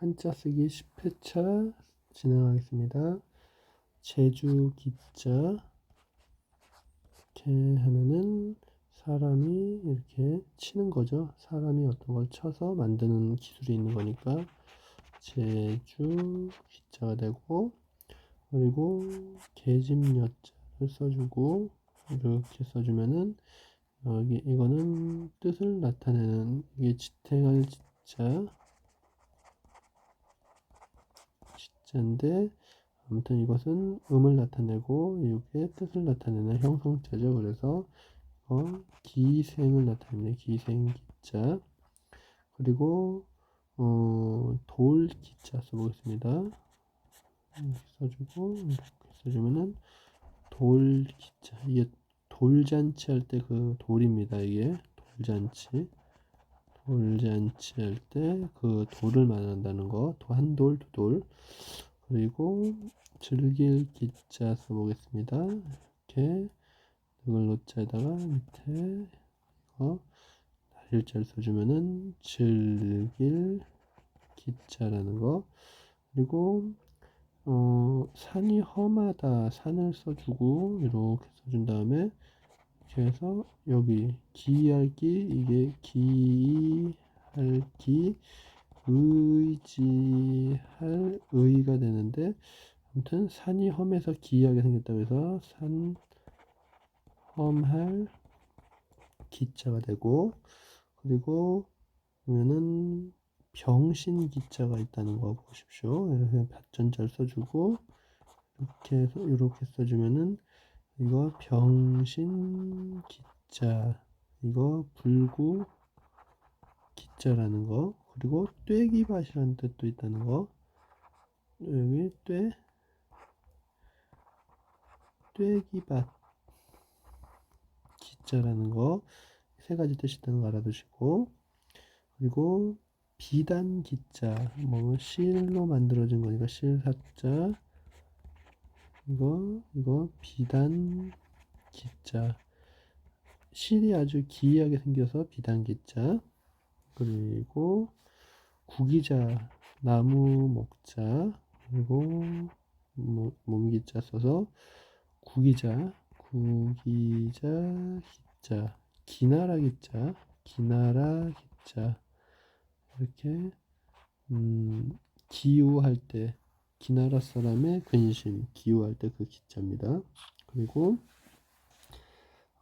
한자 쓰기 10회차 진행하겠습니다. 제주 기자 이렇게 하면은 사람이 이렇게 치는 거죠. 사람이 어떤 걸 쳐서 만드는 기술이 있는 거니까 제주 기자가 되고 그리고 계집여자를 써주고 이렇게 써주면은 여기 이거는 뜻을 나타내는 이게 지탱할 지자 지자인데 아무튼 이것은 음을 나타내고 이게 뜻을 나타내는 형성자죠. 그래서 어, 기생을 나타내는 기생 기자 그리고 어, 돌 기자 써보겠습니다. 이렇게 써주고 이렇게 써주면은 돌 기자 이게 돌잔치 할 때 그 돌입니다. 이게 돌잔치 돌잔치 할 때 그 돌을 말한다는 거. 한 돌 두 돌. 그리고 즐길 기자 써보겠습니다. 이렇게 이걸 노자에다가 밑에 이거 날일자를 써주면은 즐길 기자라는 거. 그리고 어 산이 험하다. 산을 써주고 이렇게 써준 다음에 해서 여기 기할기 이게 기할기 의지할 의가 되는데 아무튼 산이 험해서 기이하게 생겼다고 해서 산 험할 기자가 되고 그리고 보면은 병신 기자가 있다는 거 보십시오. 이렇게 받전자를 써주고 이렇게 해서 이렇게 써주면은 이거 병신 기자 이거 불구 기자라는 거 그리고 떼기밭이라는 뜻도 있다는 거. 여기 떼 떼기밭 기자라는 거. 세 가지 뜻이 있다는 거 알아두시고. 그리고 비단 기자 뭐 실로 만들어진 거니까 실사자 이거 이거 비단 기자. 실이 아주 기이하게 생겨서 비단 기자. 그리고 구기자 나무 목자 그리고 뭐, 몸기자 써서 구기자 구기자 기자 기나라 기자 기나라 기자. 이렇게 음, 기우할 때 기나라 사람의 근심 기우할 때 그 기자입니다. 그리고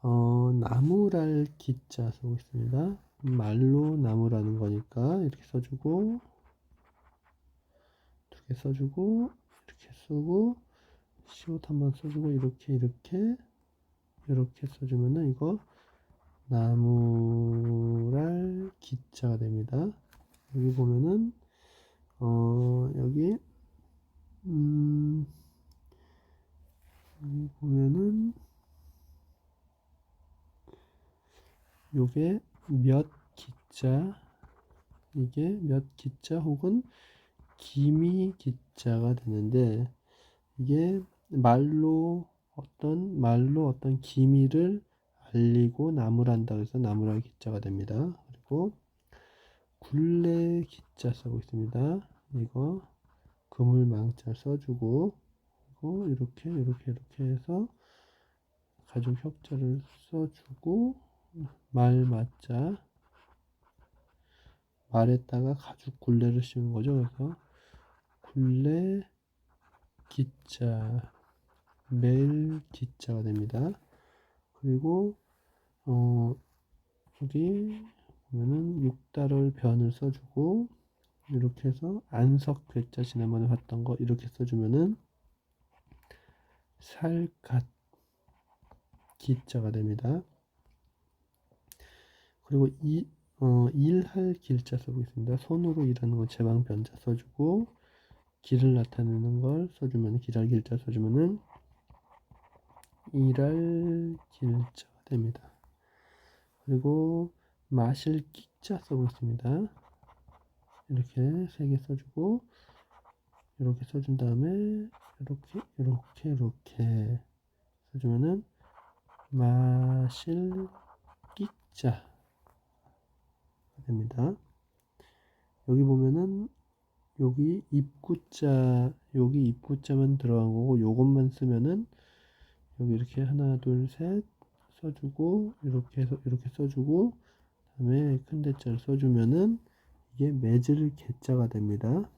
어, 나무랄 기자 쓰고 있습니다. 말로 나무라는 거니까 이렇게 써주고 두 개 써주고 이렇게 쓰고 시옷 한번 써주고 이렇게 이렇게 이렇게 써주면은 이거 나무랄 기자가 됩니다. 여기 보면은 어 여기 음 여기 보면은 요게 몇 기자 이게 몇 기자 혹은 기미 기자가 되는데 이게 말로 어떤 말로 어떤 기미를 알리고 나무란다 그래서 나무랄 기자가 됩니다. 그리고 굴레 기자 쓰고 있습니다. 이거 그물망자 써주고 그리고 이렇게 이렇게 이렇게 해서 가죽 혁자를 써주고 말 맞자 말에다가 가죽 굴레를 씌우는 거죠. 그래서 굴레 기자 멜 기자가 됩니다. 그리고 어 여기 보면은 육달월 변을 써주고 이렇게 해서 안석 괴자 지난번에 봤던 거 이렇게 써주면은 살갓 기자가 됩니다. 그리고 이 어, 일할 길자 쓰고 있습니다. 손으로 일하는 거 제방 변자 써주고 길을 나타내는 걸 써주면 길할 길자 써주면은 일할 길자가 됩니다. 그리고 마실 끼자 써보겠습니다. 이렇게 세 개 써주고 이렇게 써준 다음에 이렇게 이렇게 이렇게 써주면은 마실 끼자 됩니다. 여기 보면은 여기 입구자 여기 입구자만 들어간 거고 요것만 쓰면은 여기 이렇게 하나 둘 셋 써주고 이렇게 해서 이렇게 써주고 그다음에 큰 대자를 써주면은 이게 맺을 개자가 됩니다.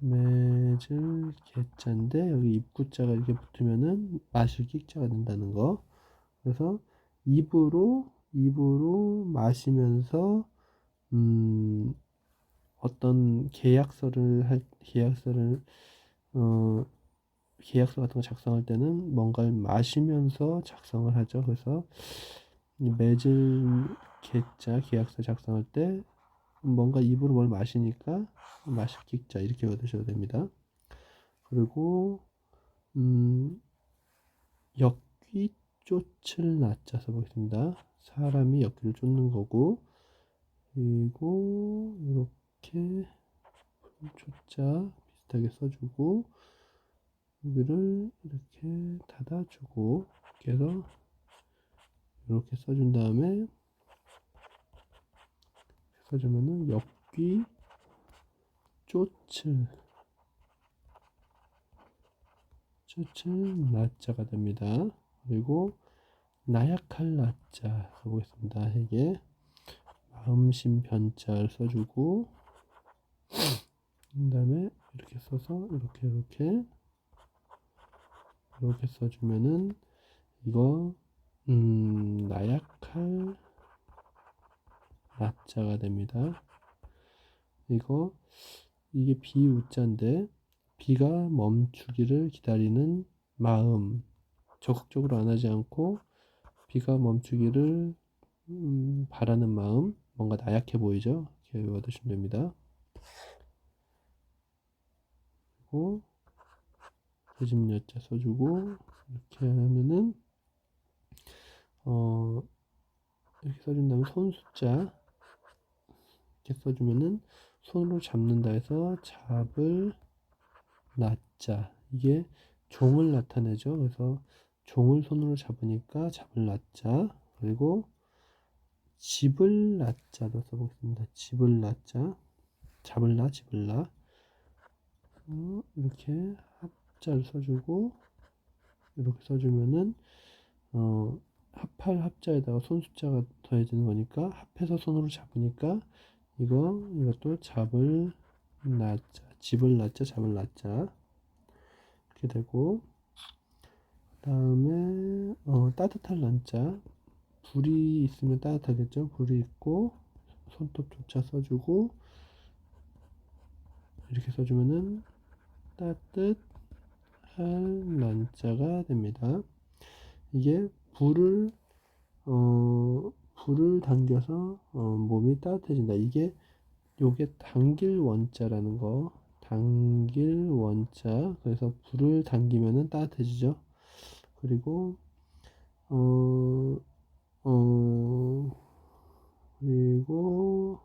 맺을 개자인데 여기 입구자가 이렇게 붙으면은 마실 끼자가 된다는 거. 그래서 입으로 입으로 마시면서 음 어떤 계약서를 할 계약서를 어 계약서 같은 거 작성할 때는 뭔가를 마시면서 작성을 하죠. 그래서 이맺 을 개자 계약서 작성할 때 뭔가 입으로 뭘 마시니까 마실 기자 이렇게 외우셔도 됩니다. 그리고 음 역귀 쫓을 낮자 써보겠습니다. 사람이 역귀를 쫓는 거고 그리고 이렇게 초자 비슷하게 써주고 여기를 이렇게 닫아주고 이렇게 해서 이렇게 써준 다음에 써주면은 역귀 쫓을 쫓을 나자가 됩니다. 그리고 나약할 나자 써보겠습니다. 이게 마음심 변자를 써주고 그 다음에 이렇게 써서 이렇게 이렇게 이렇게 써주면은 이거 음 나약할 나자가 됩니다. 이거 이게 비우자인데 비가 멈추기를 기다리는 마음 적극적으로 안 하지 않고 비가 멈추기를 음, 바라는 마음 뭔가 나약해 보이죠? 이렇게 외워두시면 됩니다. 그리고 대집여자 써주고 이렇게 하면은 어 이렇게 써준 다음에 손 숫자 이렇게 써주면은 손으로 잡는다 해서 잡을 낫자 이게 종을 나타내죠. 그래서 종을 손으로 잡으니까 잡을 낫자 그리고 집을 낫자도 써보겠습니다. 집을 낫자 잡을 나 집을 나 어, 이렇게 합자를 써주고 이렇게 써주면은 어, 합할 합자에다가 손 숫자가 더해지는 거니까 합해서 손으로 잡으니까 이거 이것도 잡을 낫자 집을 낫자 잡을 낫자. 이렇게 되고 다음에 어, 따뜻할 낫자. 불이 있으면 따뜻하겠죠? 불이 있고 손톱조차 써주고 이렇게 써주면은 따뜻할 난자가 됩니다. 이게 불을 어 불을 당겨서 어, 몸이 따뜻해진다. 이게 요게 당길 원자라는 거. 당길 원자. 그래서 불을 당기면은 따뜻해지죠. 그리고 어, 어, 그리고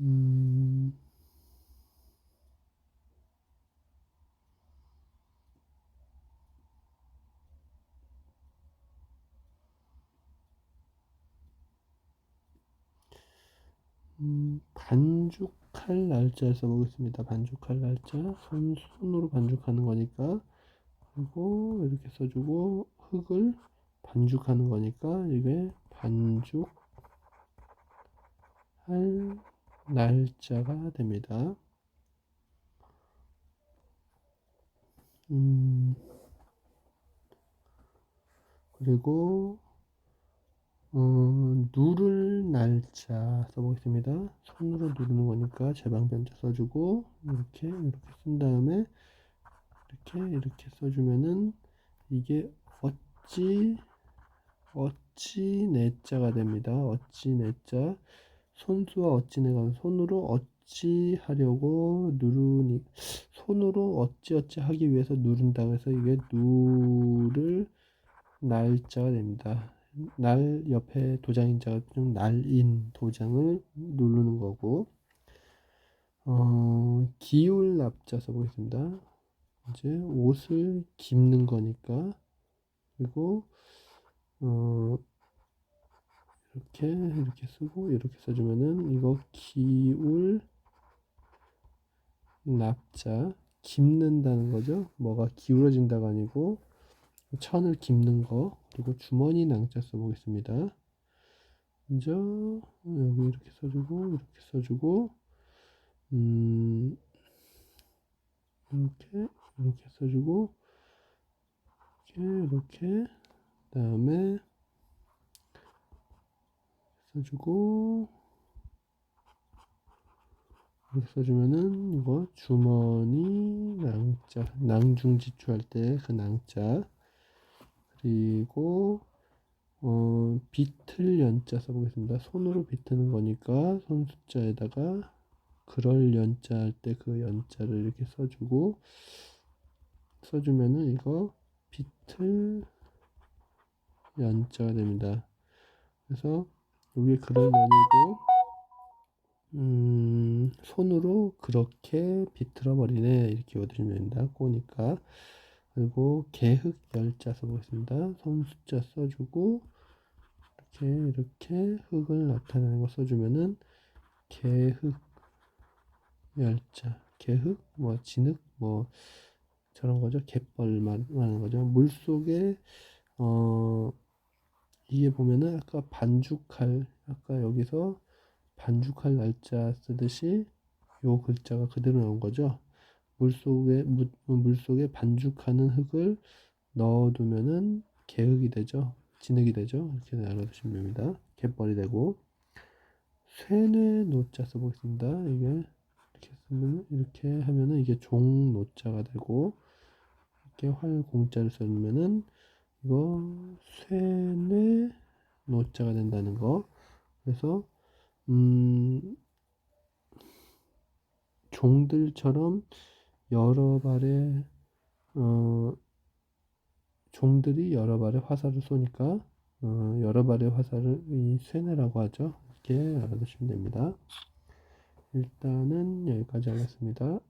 음, 음, 반죽할 날짜 써보겠습니다. 반죽할 날짜. 손, 손으로 반죽하는 거니까. 그리고 이렇게 써주고, 흙을 반죽하는 거니까, 이게 반죽 할 날짜가 됩니다. 음, 그리고 어, 누를 날짜 써보겠습니다. 손으로 누르는 거니까 제방변자 써주고 이렇게 이렇게 쓴 다음에 이렇게 이렇게 써주면은 이게 어찌 어찌 내자가 됩니다. 어찌 내자 손수와 어찌 내가 손으로 어찌 하려고 누르니 손으로 어찌 어찌 하기 위해서 누른다고 해서 이게 누를 날짜가 됩니다. 날 옆에 도장인자가 좀 날인 도장을 누르는 거고 어, 기울 납자 써보겠습니다. 이제 옷을 깁는 거니까 그리고 어, 이렇게 이렇게 쓰고 이렇게 써주면은 이거 기울 납자 깁는다는 거죠. 뭐가 기울어진다가 아니고 천을 깁는 거 그리고 주머니 낭자 써보겠습니다. 먼저 여기 이렇게 써주고 이렇게 써주고 음 이렇게 이렇게 써주고 이렇게 이렇게 다음에 써주고 이렇게 써주면은 이거 주머니 낭자 낭중지추 할 때 그 낭자 그리고 어 비틀 연자 써보겠습니다. 손으로 비트는 거니까 손 숫자에다가 그럴 연자 할 때 그 연자를 이렇게 써주고 써주면은 이거 비틀 연자가 됩니다. 그래서 여기 그럴 연이고 음, 손으로 그렇게 비틀어 버리네. 이렇게 외워두시면 됩니다. 꼬니까 그리고 개흑 열자 써보겠습니다. 손 숫자 써주고 이렇게 이렇게 흑을 나타내는 거 써주면은 개흑 열자 개흑 뭐 진흙 뭐 저런 거죠. 갯벌 말하는 거죠. 물 속에 어 이게 보면은 아까 반죽할 아까 여기서 반죽할 날짜 쓰듯이 요 글자가 그대로 나온 거죠. 물속에 물, 물속에 반죽하는 흙을 넣어두면은 개흙이 되죠. 진흙이 되죠. 이렇게 알아두시면 됩니다. 갯벌이 되고 쇠뇌 노자 써보겠습니다. 이게 이렇게 쓰면 이렇게 하면은 이게 종 노자가 되고 이렇게 활 공자를 써주면은 이거 쇠뇌 노자가 된다는 거. 그래서 음, 종들처럼 여러 발의 어, 종들이 여러 발의 화살을 쏘니까 어, 여러 발의 화살을 이 쇠뇌라고 하죠. 이렇게 알아두시면 됩니다. 일단은 여기까지 하겠습니다.